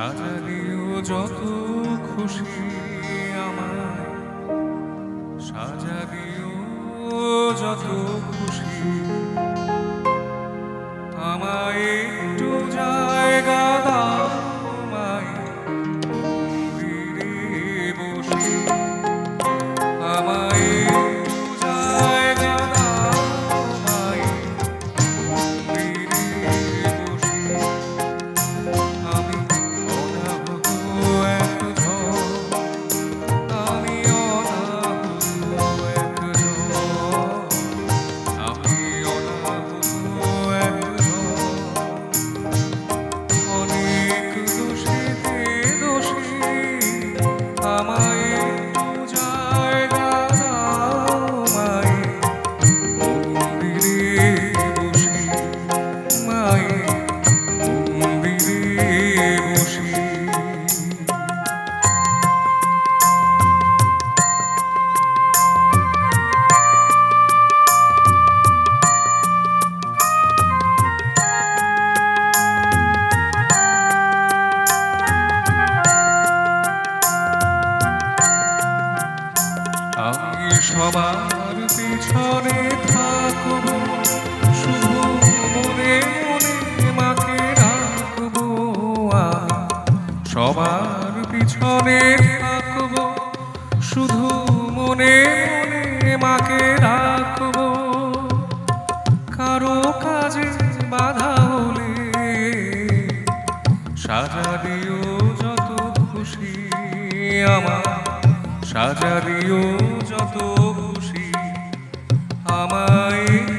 সাজালিও যত খুশি আমায়। সাজালিও যত খুশি পিছনে থাকব, শুধু মনে মনে মাকে রাখব সবার পিছনে থাকব, শুধু মনে মনে মাকে রাখব। কারও কাজে বাধা হলে সাজালিও যত খুশি আমার সাজালিও যত mai